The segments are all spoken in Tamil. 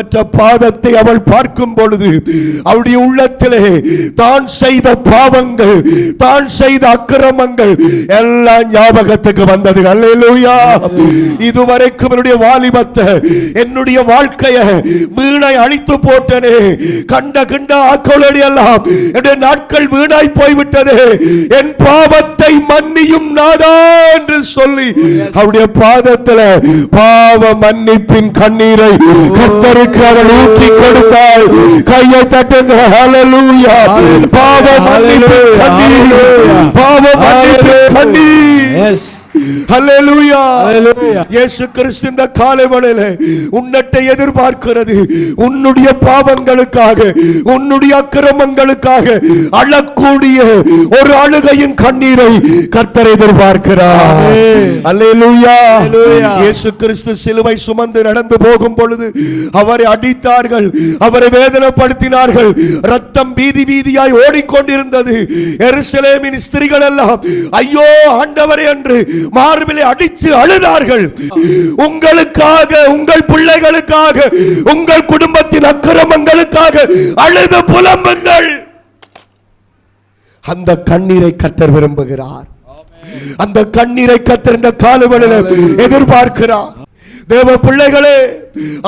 மற்ற பாதத்தை அவள் பார்க்கும் பொழுது அவருடைய உள்ளத்திலே தான் செய்த பாவங்கள் தான் செய்த அக்கிரமங்கள் எல்லாம் ஞாபகத்துக்கு வந்தது. அல்லா இதுவரைக்கும் என்னுடைய வாலிபத்தை என்னுடைய வாழ்க்கைய வீணை அழித்து போட்டனே. கண்ட கிண்ட ஆக்களோடு எல்லாம் என்னுடைய நாட்கள் வீணாய் போய்விட்டது. என் பாவத்தை மன்னியும் நாதா என்று சொல்லி அவருடைய பாதத்தில் பாவ மன்னிப்பின் கண்ணீரை கத்தருக்கு அவள் ஊற்றி கொடுத்தாள் கையை தட்டுங்க. ஹalleluya. பாவ மன்னிப்பின் கண்ணீர். பாவ மன்னிப்பின் கண்ணீர். ஹalleluya Hallelujah. இயேசு கிறிஸ்து இந்த காலை வேளையில உன்னட்டை எதிர்பார்க்கிறது உன்னுடைய பாவங்களுக்காக உன்னுடைய அக்கிரமங்களுக்காக அழக்கூடிய ஒரு அழுகையின் கண்ணீரை கர்த்தர் எதிர்பார்க்கிறார் Amen. அல்லேலூயா Hallelujah. இயேசு கிறிஸ்து சிலுவை சுமந்து நடந்து போகும் பொழுது அவரை அடித்தார்கள் அவரை வேதனைப்படுத்தினார்கள் ரத்தம் வீதி வீதியாய் ஓடிக்கொண்டிருந்தது எருசலேமின் ஸ்திரீகள் எல்லாம் ஐயோ ஆண்டவரே என்று மார்பிலே அடிச்சு அழுதார்கள். உங்களுக்காக உங்கள் பிள்ளைகளுக்காக உங்கள் குடும்பத்தின் அக்கிரமங்களுக்காக அழுது புலம்புங்கள். அந்த கண்ணீரை கத்தர் விரும்புகிறார். அந்த கண்ணீரை கத்தர் இந்த காலுகளில் எதிர்பார்க்கிறார். தேவ பிள்ளைகளே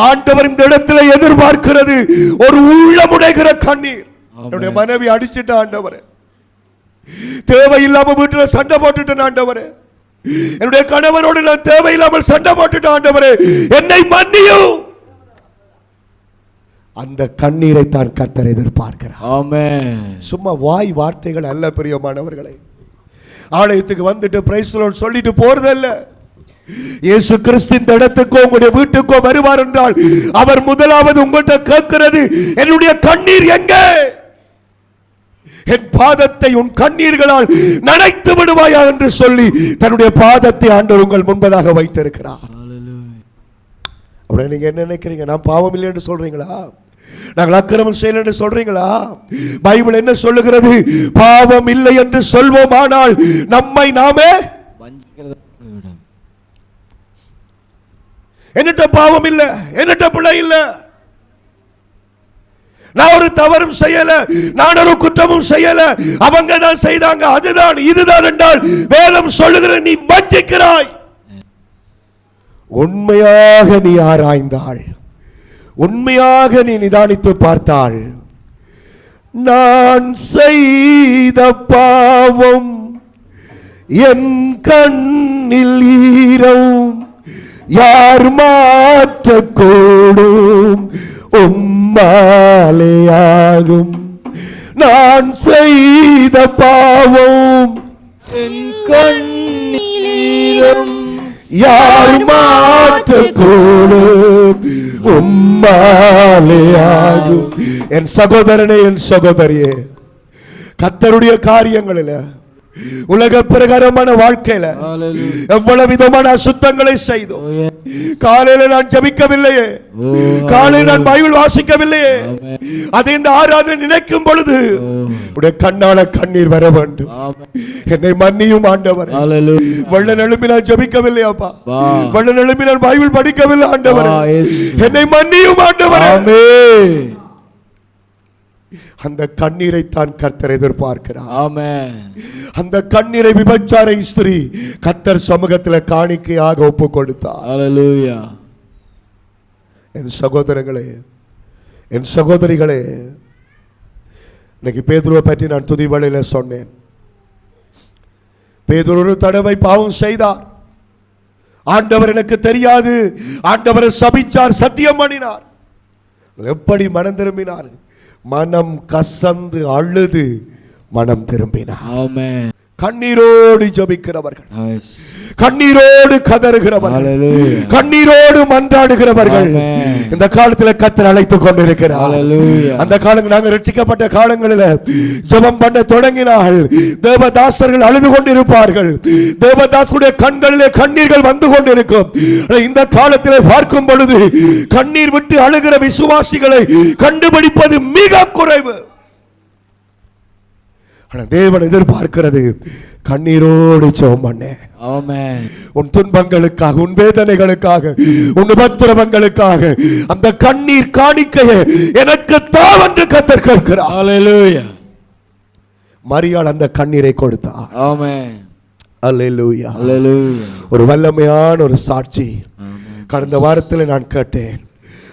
ஆண்டவர் இந்த இடத்துல எதிர்பார்க்கிறது. ஒரு உள்ளமுடைகிற கண்ணீர். என்னுடைய மனைவி அடிச்சிட்ட ஆண்டவரே. தேவையில்லாம வீட்டுல சண்டை போட்டுட்டேன் ஆண்டவரே. என்னுடைய கணவனோடு நான் தேவையில்லாமல் சண்டை போட்டுட்டேன் ஆண்டவரே என்னை மன்னியும் அந்த கண்ணீரை தான் கர்த்தர் எதிர்பார்க்கிறார். Amen. சும்மா வாய் வார்த்தைகள் அல்ல பிரியமானவர்களே ஆலயத்துக்கு வந்துட்டு பிரைஸ் சொல்லிட்டு போறதல்ல. இயேசு கிறிஸ்து இந்த இடத்துக்கோ உங்களுடைய வீட்டுக்கோ வருவார் என்றால் அவர் முதலாவது உங்கள்கிட்ட கேட்கிறது என்னுடைய கண்ணீர் எங்கே? என் பாதத்தை உன் கண்ணீர்களால் நனைத்து விடுவாயா என்று சொல்லி தன்னுடைய பாதத்தை ஆண்டவர் உங்கள் முன்பதாக வைத்திருக்கிறார். அப்படியே நீங்க என்ன நினைக்கிறீங்க? நான் பாவம் இல்லை என்று சொல்றீங்களா? நாங்கள் அக்கிரமம் செய்யல என்று சொல்றீங்களா? பைபிள் என்ன சொல்லுகிறது? பாவம் இல்லை என்று சொல்வோமானால் நம்மை நாமே. என்னட்ட பாவம் இல்ல என்னட்ட பிள்ளை இல்ல. நான் ஒரு தவறும் செய்யல நான் ஒரு குற்றமும் செய்யல. அவங்க தான் செய்தாங்க அதுதான் இதுதான் என்றால் வேதம் சொல்லுகிற நீ வஞ்சிக்கிறாய். உண்மையாக நீ ஆராய்ந்தாள் உண்மையாக நீ நிதானித்து பார்த்தாள் நான் செய்த பாவம் என் கண்ணில் ஈரம் யார் மாற்றக்கூடும் உம்மாலேயாகும். நான் செய்த பாவம் யார் மாற்றக்கூடும் உம்மாலேயாகும். என் சகோதரனே என் சகோதரியே கத்தருடைய காரியங்களில் உலக பிரகாரமான வாழ்க்கையில. எவ்வளவு விதமான அசுத்தங்களை செய்தோம் Oh. காலையில நான் ஜபிக்கவில்லையே Oh, காலையில் நான் பைபிள் வாசிக்கவில்லையே. அதை இந்த ஆராதனை நினைக்கும் பொழுது Oh. உடைய கண்ணால கண்ணீர் வர வேண்டும். என்னை மன்னியும் ஆண்டவர். வெள்ள நெழும்பி நான் ஜபிக்கவில்லையாப்பா. வெள்ள நெழும்பி நான் பைபிள் படிக்கவில்லை ஆண்டவர். என்னை மன்னியும் ஆண்டவர். அந்த கண்ணீரை தான் கர்த்தர் எதிர்பார்க்கிறார். Amen. அந்த கண்ணீரை விபச்சார ஸ்திரீ கர்த்தர் சமூகத்தில் காணிக்கையாக ஒப்பு கொடுத்தார். என் சகோதரங்களே என் சகோதரிகளே இன்னைக்கு பேதுருவை பற்றி நான் துதி வழியில சொன்னேன். பேதுரு ஒரு தடவை பாவம் செய்தார். ஆண்டவர் எனக்கு தெரியாது. ஆண்டவரை சபிச்சார் சத்தியம் பண்ணினார். எப்படி மனம் திரும்பினார்? மனம் கசந்து அழுது மனம் திரும்பினார் Amen. கண்ணீரோடு ஜபிக்கிறவர்கள். கண்ணீரோடு கதறுகிறவர்கள். கண்ணீரோடு மன்றாடுகிறவர்கள். இந்த காலத்தில் கத்தர் அழைத்துக் கொண்டிருக்கிறார். அந்த காலங்கள் நாங்கள் ரட்சிக்கப்பட்ட காலங்களில் ஜெபம் பண்ண தொடங்கினால் தேவதாசர்கள் அழுது கொண்டிருப்பார்கள் தேவதாசருடைய கண்களிலே கண்ணீர்கள் வந்து கொண்டிருக்கும் இந்த காலத்திலே பார்க்கும் பொழுது கண்ணீர் விட்டு அழுகிற விசுவாசிகளை கண்டுபிடிப்பது மிக குறைவு ஆனா தேவன் எதிர்பார்க்கிறது கண்ணீரோடு ஜெபம் பண்ணேன் உன் துன்பங்களுக்காக உன் வேதனைகளுக்காக உன் உபத்திரவங்களுக்காக அந்த கண்ணீர் காணிக்கையை எனக்கு தாவென்று கத்தர் கேட்கிறார். மரியாள் அந்த கண்ணீரை கொடுத்தார். ஆமென். அல்லேலூயா ஒரு வல்லமையான ஒரு சாட்சி. கடந்த வாரத்தில் நான் கேட்டேன்.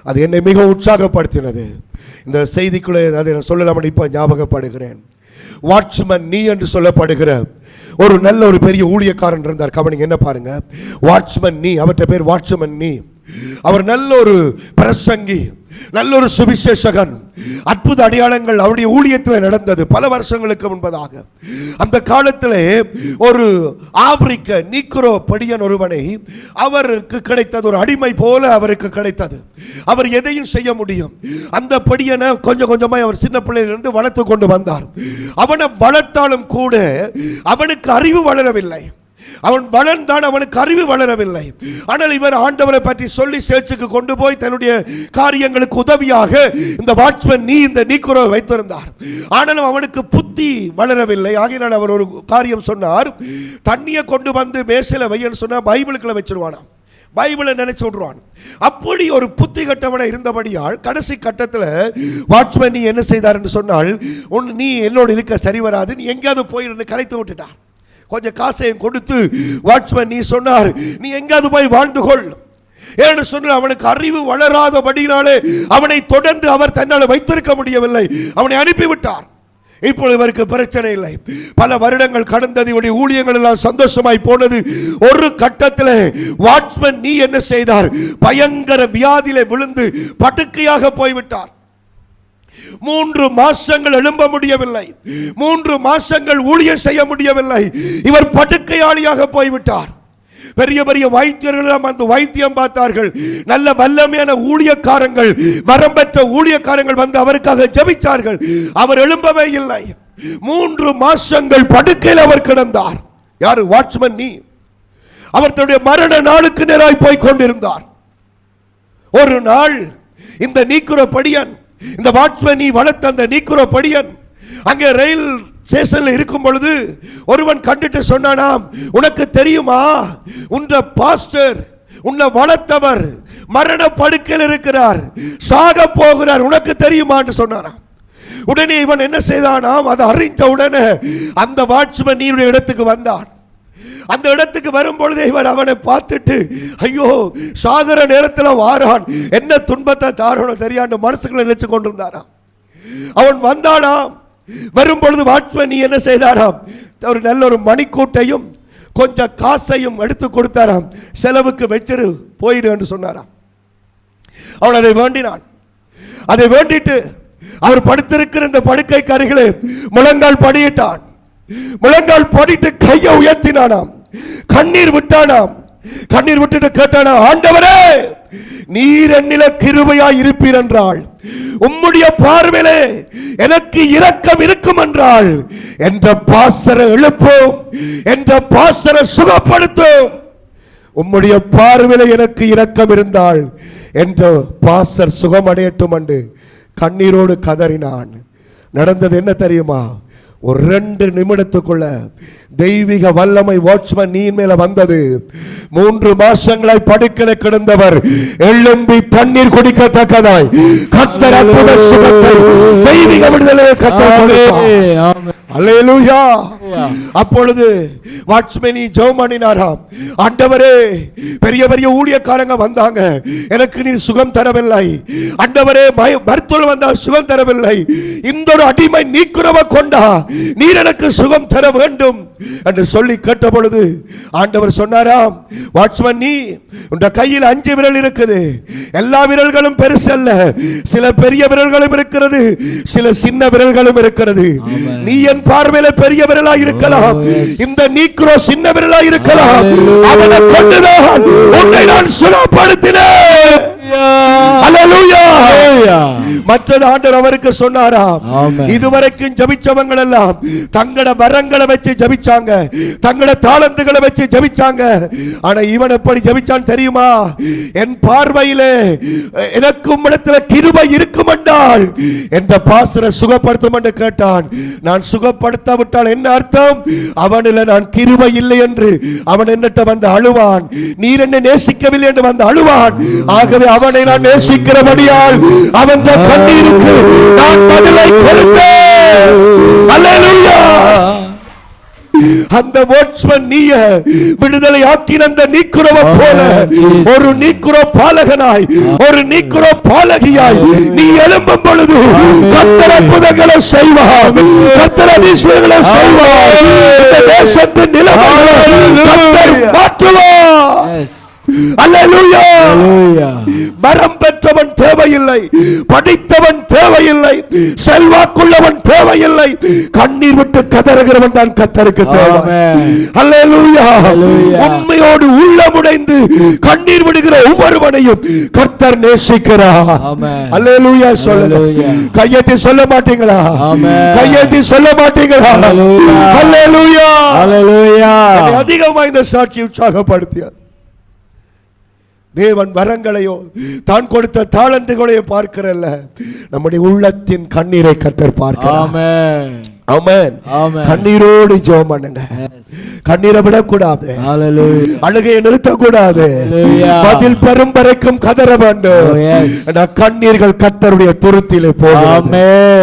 அது என்னை மிக உற்சாகப்படுத்தினது. இந்த செய்திக்குள்ளே அதை நான் சொல்லலாம் இப்போ ஞாபகப்படுகிறேன். வாட்ச்மேன் நீ என்று சொல்லப்படுகிற ஒரு நல்ல ஒரு பெரிய ஊழியக்காரன் இருந்தார். கவனிங்க என்ன பாருங்க? வாட்ச்மேன் நீ. அவர்கிட்ட பேர் வாட்ச்மேன் நீ. அவர் நல்ல ஒரு பிரசங்கி. நல்ல ஒரு சுவிசேஷகன். அற்புத அடையாளங்கள் அவருடைய ஊழியத்தில் நடந்தது பல வருஷங்களுக்கு முன்பதாக. அந்த காலத்திலே ஒரு ஆப்பிரிக்க நீக்ரோ படியன் ஒருவனை அவருக்கு கிடைத்தது ஒரு அடிமை போல அவருக்கு கிடைத்தது. அவர் எதையும் செய்ய முடியும். அந்த படியனை கொஞ்சம் கொஞ்சமாய் அவர் சின்ன பிள்ளையிலிருந்து வளர்த்து கொண்டு வந்தார். அவனை வளர்த்தாலும் கூட அவனுக்கு அறிவு வளரவில்லை. அவன் வளர்ந்தான் அவனுக்கு அறிவு வளரவில்லை. ஆனால் இவர் ஆண்டவரை பற்றி சொல்லி சேர்ச்சுக்கு கொண்டு போய் தன்னுடைய காரியங்களுக்கு உதவியாக இந்த வாட்ச்மேன் நீ இந்த நீக்குறவை வைத்திருந்தார். ஆனாலும் அவனுக்கு புத்தி வளரவில்லை. ஆகையினால் அவர் ஒரு காரியம் சொன்னார். தண்ணியை கொண்டு வந்து மேசையில் வையன்னு சொன்னா பைபிளுக்குள்ள வச்சிருவானாம். பைபிளை நினைச்சு விடுவான் அப்படி ஒரு புத்தி கட்டவனை இருந்தபடியால் கடைசி கட்டத்தில் வாட்ச்மேன் நீ என்ன செய்தார் என்று சொன்னால் உன் நீ என்னோடு இருக்க சரி வராது. நீ எங்கேயாவது போயிருந்து கலைத்து விட்டுட்டான். கொஞ்சம் காசையும் கொடுத்து வாட்ச்மேன் நீ சொன்னார் நீ எங்கேயாவது போய் வாழ்ந்து கொள். ஏன்னு சொன்ன அவனுக்கு அறிவு வளராதபடினாலே அவனை தொடர்ந்து அவர் தன்னால் வைத்திருக்க முடியவில்லை. அவனை அனுப்பிவிட்டார். இப்பொழுது இவருக்கு பிரச்சனை இல்லை. பல வருடங்கள் கடந்தது இவருடைய ஊழியங்கள் எல்லாம் சந்தோஷமாய் போனது. ஒரு கட்டத்தில் வாட்ச்மேன் நீ என்ன செய்தார்? பயங்கர வியாதியிலே விழுந்து படுக்கையாக போய்விட்டார். மூன்று மாசங்கள் எழும்ப முடியவில்லை. மூன்று மாசங்கள் ஊழியம் செய்ய முடியவில்லை. இவர் படுக்கையாளியாக போய்விட்டார். பெரிய பெரிய வைத்தியர்கள் அந்த வைத்தியம் பார்த்தார்கள். நல்ல வல்லமையான ஊழியக்காரங்கள் வரம் பெற்ற ஊழியக்காரங்கள் வந்து அவருக்காக ஜெபிச்சார்கள். அவர் எழும்பவே இல்லை. மூன்று மாசங்கள் படுக்கையில் அவர் கிடந்தார். யாரு? வாட்ச்மேன் நீ. அவர் தன்னுடைய மரண நாளுக்கு நேராய் போய் கொண்டிருந்தார். ஒரு நாள் இந்த நீக்குற படியன் இந்த வாட்ச்மேன் நீ வளர்த்த அந்த நீக்குற படியன் அங்கே ரயில் ஸ்டேஷன்ல இருக்கும் பொழுது ஒருவன் கண்டுட்டு சொன்னானாம் உனக்கு தெரியுமா? உன்ற பாஸ்டர் உன்னை வளர்த்தவர் மரண படுக்கையில் இருக்கிறார். சாக போகிறார் உனக்கு தெரியுமான்னு சொன்னாராம் உடனே இவன் என்ன செய்தானாம்? அதை அறிந்த உடனே அந்த வாட்ச்மேன் நீருடைய இடத்துக்கு வந்தான். அந்த இடத்துக்கு வரும்பொழுது இவர் அவனை பார்த்துட்டு ஐயோ சாகர நேரத்தில் வாரான். என்ன துன்பத்தை தாரணும் தெரியாண்டு மனசுக்குள்ள நினைச்சு கொண்டிருந்தாராம். அவன் வந்தானாம். வரும்பொழுது வாட்ச்மேன் நீ என்ன செய்தாராம்? ஒரு நல்ல ஒரு மணிக்கூட்டையும் கொஞ்சம் காசையும் எடுத்து கொடுத்தாராம். செலவுக்கு வச்சிரு போயிடு என்று சொன்னாராம். அவன் அதை வேண்டினான். அதை வேண்டிட்டு அவர் படுத்திருக்கிற இந்த படுக்கை அருகிலே முழங்கால் படியிட்டான். முழங்கால் படிட்டு கையை உயர்த்தினானாம். கண்ணீர் விட்டானாம். கண்ணீர் விட்டுட்டு கேட்டானா ஆண்டவரே நீர் என்னில கிருபையாய் இருப்பீர் என்றாள். உம்முடைய பார்வையிலே எனக்கு இரக்கம் இருக்கும் என்றால் என்ற பாசர எழுப்போம் என்ற பாசர சுகப்படுத்தும். உம்முடைய பார்வையில எனக்கு இரக்கம் இருந்தால் என்ற பாசர் சுகமடையட்டும் என்று கண்ணீரோடு கதறினான். நடந்தது என்ன தெரியுமா? ஒரு ரெண்டு நிமிடத்துக்குள்ள தெய்வீக வல்லமை வாட்ச்மேன் நீ மேல வந்தது. மூன்று மாசங்களாய் படுக்கல கிடந்தவர் எழும்பி தண்ணீர் குடிக்கத்தக்கதாய் கத்தர் அற்புத சுகத்தை தெய்வீக விடுதலையை கத்தர் கொடுத்தார் அல்லேலூயா. அப்பொழுது வாட்ச்மேனி ஜெபம் பண்ணினாராம். ஆண்டவரே பெரிய பெரிய ஊழியக்காரங்க வந்தாங்க. எனக்கு நீ சுகம் தரவில்லை. ஆண்டவரே மருத்துவர் வந்தா சுகம் தரவில்லை. இந்த ஒரு அடிமை நீக்குறவ கொண்டா நீர் எனக்கு சுகம் தர வேண்டும் என்று சொல்லி கேட்ட பொழுது ஆண்டவர் சொன்னாராம் வாட்ச்மேன் நீ உன் கையில் அஞ்சு விரல் இருக்குது. எல்லா விரல்களும் பெருசு அல்ல. சில பெரிய விரல்களும் இருக்கிறது சில சின்ன விரல்களும் இருக்கிறது. நீ என் பார்வையில பெரிய விரலா இருக்கலாம். இந்த நீக்ரோ சின்ன விரலா இருக்கலாம். அவனை கொண்டுதான் உன்னை நான். Hallelujah. மற்றது ஆண்டவர் அவருக்கு சொன்னாராம். Amen. இதுவரைக்கும் ஜபிச்சவங்க எல்லாம் தங்களோட வரங்களை வச்சு ஜபிச்சாங்க. தங்களோட தாளந்துகளை வச்சு ஜபிச்சாங்க. ஆனா இவன் எப்படி ஜபிச்சான் தெரியுமா? என் பார்வையிலே எனக்கும் இடத்துல கிருபை இருக்கும் என்றால் என்ற பாசரை சுகப்படுத்தும் என்று கேட்டான். நான் சுகப்படுத்தாவிட்டால் என்ன அர்த்தம்? அவனில் நான் கிருபை இல்லை என்று அவன் என்னட்ட வந்து அழுவான். நீர் என்னை நேசிக்கவில்லை என்று வந்து அழுவான். ஆகவே அவனை நான் நேசிக்கிறபடியால் அவன் கண்ணீருக்கு நான் பதிலை கொடுத்தேன். அந்த வாட்ச்மேன் நீய விடுதலை ஆக்கின அந்த நீக்குறவ போல ஒரு நீக்குற பாலகனாய் ஒரு நீக்குற பாலகியாய் நீ எழும்பும் பொழுது கத்தர புதங்களை செய்வார். கத்தர அதிசயங்களை செய்வார். இந்த தேசத்தின் நிலைமைகளை கத்தர் மாற்றுவார். அல்லேலூயா. வரம் பெற்றவன் தேவையில்லை படித்தவன் தேவையில்லை செல்வாக்குள்ளவன் தேவையில்லை கண்ணீர் விட்டு கதறுகிறவன் தான் கத்தருக்கு தேவை. உண்மையோடு உள்ளமுடைந்து கண்ணீர் விடுகிற ஒவ்வொருவனையும் கர்த்தர் நேசிக்கிறார். அல்லேலூயா சொல்லுங்க. கையெத்தி சொல்ல மாட்டீங்களா. கையெத்தி சொல்ல மாட்டீங்களா. அல்லேலூயா என்னை Hallelujah. அதிகமா இந்த சாட்சி உற்சாகப்படுத்தியார் தேவன் வரங்களையோ தான் கொடுத்த தாளந்துகளையோ பார்க்கிறல்ல நம்முடைய உள்ளத்தின் கண்ணீரை கர்த்தர் பார்க்கிறார். ஆமென். கண்ணீரோடு ஜெபம் பண்ணுங்க கண்ணீரை விடக்கூடாது. அழுகையை நிறுத்தக்கூடாது. பதில் பெறும் வரைக்கும் கதற வேண்டும் Oh, கண்ணீர்கள் கர்த்தருடைய துருத்திலே போகும்.